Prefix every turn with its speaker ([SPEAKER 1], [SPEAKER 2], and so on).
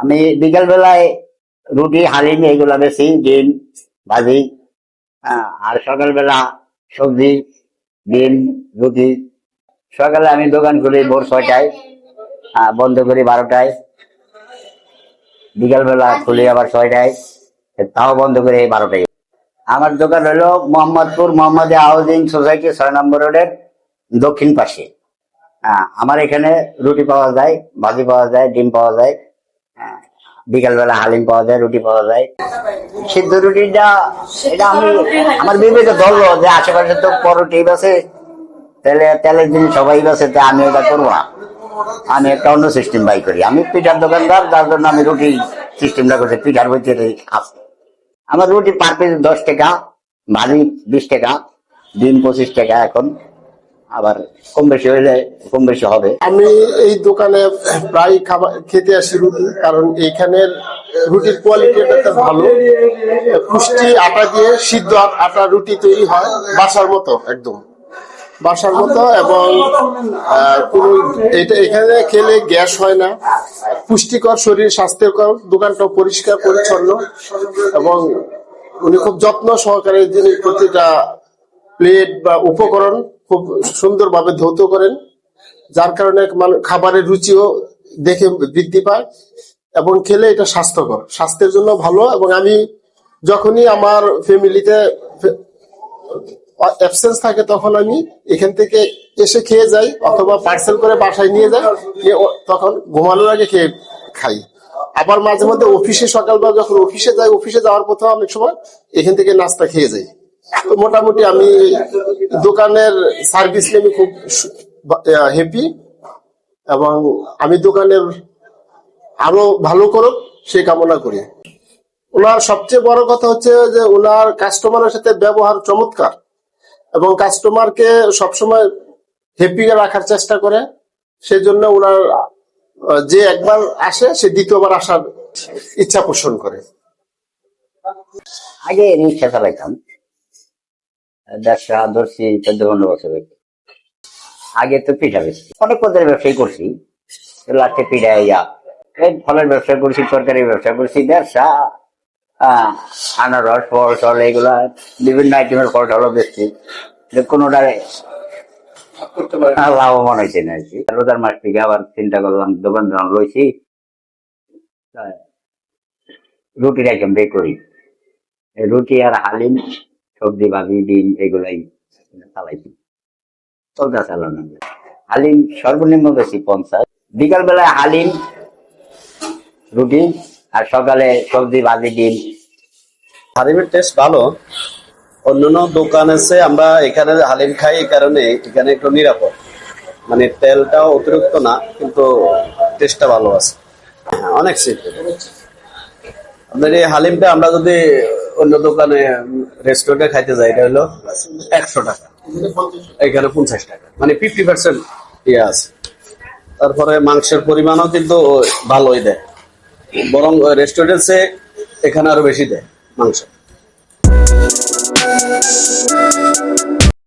[SPEAKER 1] আমি বিকেল বেলায় রুটি হালিম এইগুলা বেশি ডিম ভাজি হ্যাঁ, আর সকালবেলা সবজি ডিম রুটি। সকালে আমি দোকান খুলি ভোর ছয়টায় আহ, বন্ধ করি বারোটায়। বিকালবেলা খুলি আবার ছয়টায় তাও বন্ধ করি বারোটায়। আমার দোকান হলো মোহাম্মদপুর মোহাম্মদ হাউজিং সোসাইটি ছয় নম্বর রোডের দক্ষিণ পাশে। হ্যাঁ, আমার এখানে রুটি পাওয়া যায় ভাজি পাওয়া যায় ডিম পাওয়া যায়। হ্যাঁ, বিকালবেলা হালিম পাওয়া যায়, রুটি পাওয়া যায়। সিদ্ধ রুটিটা, এটা আমি, আমার বিবেকে ধরলো যে আশেপাশে তো পরোটি আছে, তাহলে তেলের জিনিস সবাই আছে তা আমি এটা করব আমি একটা অন্য সিস্টেম বাই করি। আমি পিঠার দোকানদার, যার জন্য আমি রুটি সিস্টেমটা করছি, পিঠার ভিতরে আমার রুটি পার পিস দশ টাকা ভাজি বিশ টাকা, ডিম পঁচিশ টাকা এখন। আবার কম বেশি হইলে কম বেশি হবে।
[SPEAKER 2] আমি এই দোকানে প্রায় খাবার খেতে আসি রুটি, কারণ এইখানের রুটির কোয়ালিটিটা ভালো। পুষ্টি, আটা দিয়ে সিদ্ধ আটা রুটি তৈরি হয় বাসার মতো, একদম। বাসার মতো এবং কোনো এটা এখানে খেলে গ্যাস হয় না। পুষ্টিকর, শরীর স্বাস্থ্যকর, দোকানটাও পরিষ্কার, পরিচ্ছন্ন এবং উনি খুব যত্ন সহকারে যিনি প্রতিটা প্লেট বা উপকরণ খুব সুন্দরভাবে ধৌত করেন, যার কারণে খাবারের রুচিও দেখে বৃদ্ধি পায় এবং খেলে এটা স্বাস্থ্যকর, স্বাস্থ্যের জন্য ভালো এবং আমি যখনই আমার ফ্যামিলিতে অ্যাবসেন্স থাকে তখন আমি এখান থেকে এসে খেয়ে যাই অথবা পার্সেল করে বাসায় নিয়ে যাই তখন ঘুমানোর আগে খেয়ে খাই। আবার মাঝে মধ্যে অফিসে সকালবেলা যখন অফিসে যাই, অফিসে যাওয়ার পথে অনেক সময় এখান থেকে নাস্তা খেয়ে যাই। মোটামুটি আমি দোকানের সার্ভিস নিয়ে আমি খুব হ্যাপি এবং আমি দোকানের আরও ভালো করুক সেই কামনা করি। ওনার সবচেয়ে বড় কথা হচ্ছে যে ওনার কাস্টমারের সাথে ব্যবহার চমৎকার এবং কাস্টমারকে সবসময় হ্যাপি রাখার চেষ্টা করে। সেজন্য ওনার যে একবার আসে, সে দ্বিতীয়বার আসার ইচ্ছা পোষণ করে।
[SPEAKER 1] আগে রিক্সা চালাইতাম দেড়শো ধরছি, চোদ্দ পনেরো বছর। আগে। তো পিঠা বেশি অনেক পদের ব্যবসায়ী করছি। লাস্টে পিঠা, ইয়া। এই ফলের ব্যবসা করছি তরকারি ব্যবসা করছি, ব্যবসা আনারস, ফল, টল এগুলা বিভিন্ন আইটেমের ফল, টলও বেশছি কোনোটা লাভবান হয়েছে না আর কি রোজার মাস থেকে আবার চিন্তা করলাম, দোকান দোকান তা রুটির আইটেম বের করি। রুটি আর হালিম সবজি ভাজি ডিম এগুলাই চালাইছি। চলতে চালানো হালিম সর্বনিম্ন বেশি পঞ্চাশ। বিকাল বেলায় হালিম, রুটি আর সকালে সবজি, ভাজি, ডিম।
[SPEAKER 3] হালিমের টেস্ট ভালো। অন্যান্য দোকান আছে, আমরা এখানে হালিম খাই এই কারণে, এখানে একটু নিরাপদ। মানে তেলটাও অতিরিক্ত না, কিন্তু টেস্টটা ভালো আছে। অনেক সিম্পল আপনার এই হালিমটা আমরা যদি অন্য দোকানে রেস্টুরেন্টে খাইতে যাই, এটা হলো একশো টাকা। এখানে পঞ্চাশ টাকা। মানে ফিফটি পার্সেন্ট ইয়ে আছে। তারপরে মাংসের পরিমাণও কিন্তু ভালোই দেয়। বরং রেস্টুরেন্টে এখানে আরও বেশি দেয় মাংস।